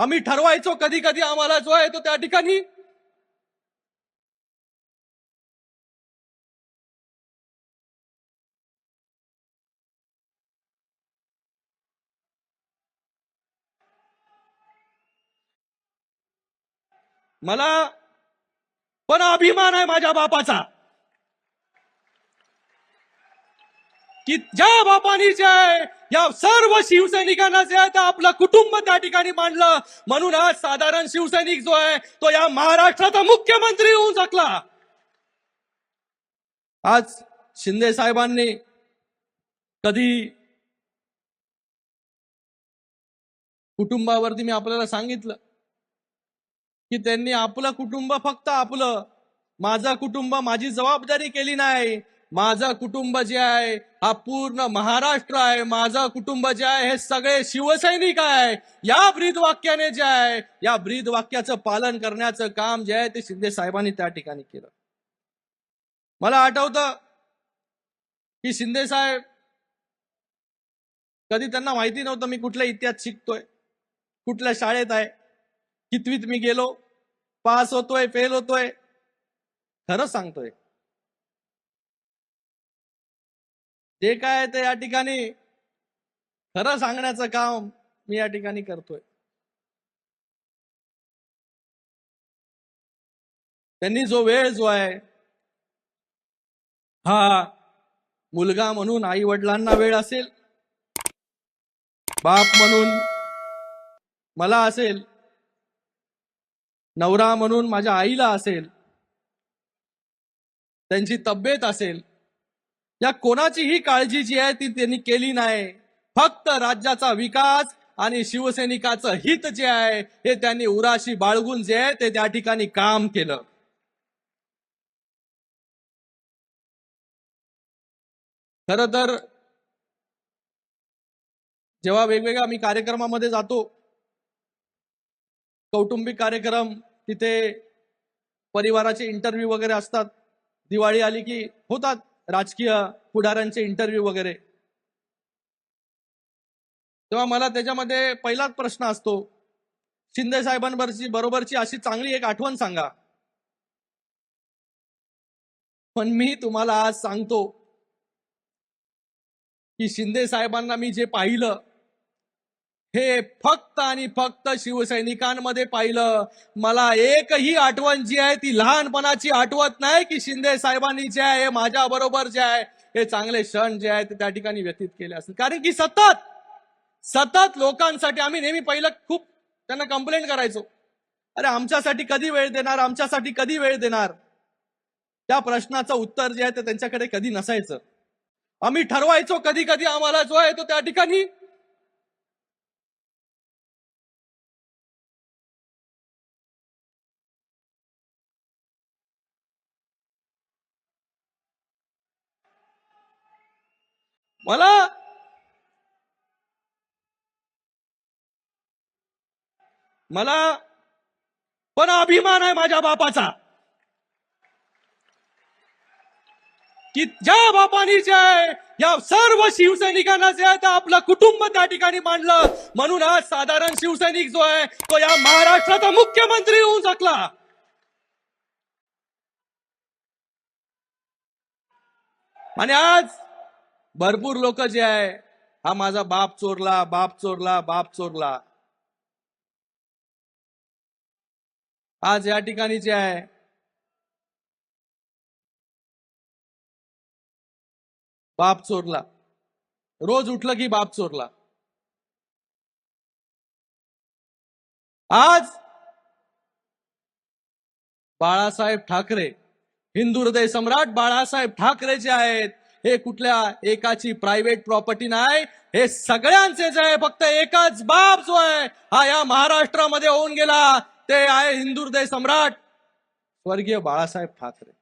आम्ही ठरवायचो कधी कधी आम्हाला जो आहे तो त्या ठिकाणी. मला पण अभिमान आहे माझ्या बापाचा. की ज्या बापानी जे आहे या सर्व शिवसैनिकांना जे आहे ते आपलं कुटुंब त्या ठिकाणी मांडलं. म्हणून आज साधारण शिवसैनिक जो आहे तो या महाराष्ट्राचा मुख्यमंत्री होऊ शकला. आज शिंदे साहेबांनी कधी कुटुंबावरती मी आपल्याला सांगितलं की त्यांनी आपलं कुटुंब फक्त आपलं. माझं कुटुंब माझी जबाबदारी केली नाही. माझा कुटुंब जे आहे हा पूर्ण महाराष्ट्र आहे. माझा कुटुंब जे आहे हे सगळे शिवसैनिक आहे. या ब्रीद वाक्याने जे आहे या ब्रीद वाक्याचं पालन करण्याचं काम जे आहे ते शिंदे साहेबांनी त्या ठिकाणी केलं. मला आठवतं की शिंदे साहेब कधी त्यांना माहिती नव्हतं मी कुठल्या इतिहास शिकतोय कुठल्या शाळेत आहे कितवीत मी गेलो पास होतोय फेल होतोय. खरं सांगतोय. जे काय ते या ठिकाणी खरं सांगण्याचं काम मी या ठिकाणी करतोय. त्यांनी जो वेळ जो आहे हा मुलगा म्हणून आई वडिलांना वेळ असेल बाप म्हणून मला असेल नवरा म्हणून माझ्या आईला असेल त्यांची तब्येत असेल या कोणाचीही काळजी जी आहे ती त्यांनी केली नाही. फक्त राज्याचा विकास आणि शिवसैनिकाचं हित जे आहे हे त्यांनी उराशी बाळगून जे आहे ते त्या ठिकाणी काम केलं. खर तर जेव्हा वेगवेगळ्या मी कार्यक्रमामध्ये जातो कौटुंबिक कार्यक्रम तिथे परिवाराचे इंटरव्ह्यू वगैरे असतात. दिवाळी आली की होतात. राजकीय पुढाऱ्यांचे इंटरव्ह्यू वगैरे. तेव्हा मला त्याच्यामध्ये पहिलाच प्रश्न असतो शिंदे साहेबांवरची बरोबरची अशी चांगली एक आठवण सांगा. पण मी तुम्हाला आज सांगतो की शिंदे साहेबांना मी जे पाहिलं हे फक्त आणि फक्त शिवसैनिकांमध्ये पाहिलं. मला एकही आठवण जी आहे ती लहानपणाची आठवत नाही की शिंदे साहेबांनी जे आहे माझ्या बरोबर जे आहे हे चांगले क्षण जे आहे ते त्या ठिकाणी व्यतीत केले असतील. कारण की सतत सतत लोकांसाठी आम्ही नेहमी पहिलं खूप त्यांना कंप्लेंट करायचो. अरे आमच्यासाठी कधी वेळ देणार? आमच्यासाठी कधी वेळ देणार? त्या प्रश्नाचं उत्तर जे आहे ते त्यांच्याकडे कधी नसायचं. आम्ही ठरवायचो कधी कधी आम्हाला जो आहे तो त्या ठिकाणी मला मला पण अभिमान आहे माझ्या बापाचा. की ज्या बापानी जे आहे या सर्व शिवसैनिकांना जे आहे ते आपलं कुटुंब त्या ठिकाणी मांडलं म्हणून आज साधारण शिवसैनिक जो आहे तो या महाराष्ट्राचा मुख्यमंत्री होऊ शकला. आणि आज भरपूर लोक जे आहे हा माझा बाप चोरला बाप चोरला बाप चोरला. आज या ठिकाणी जे आहे बाप चोरला. रोज उठलं की बाप चोरला. आज बाळासाहेब ठाकरे हिंदू हृदय सम्राट बाळासाहेब ठाकरे जे आहेत हे कुठल्या एकाची प्रायव्हेट प्रॉपर्टी नाही हे सगळ्यांचेच आहे फक्त एकाच बाप जो आहे हा या महाराष्ट्रामध्ये होऊन गेला. ते आहे हिंदुर्दय सम्राट. स्वर्गीय बाळासाहेब ठाकरे.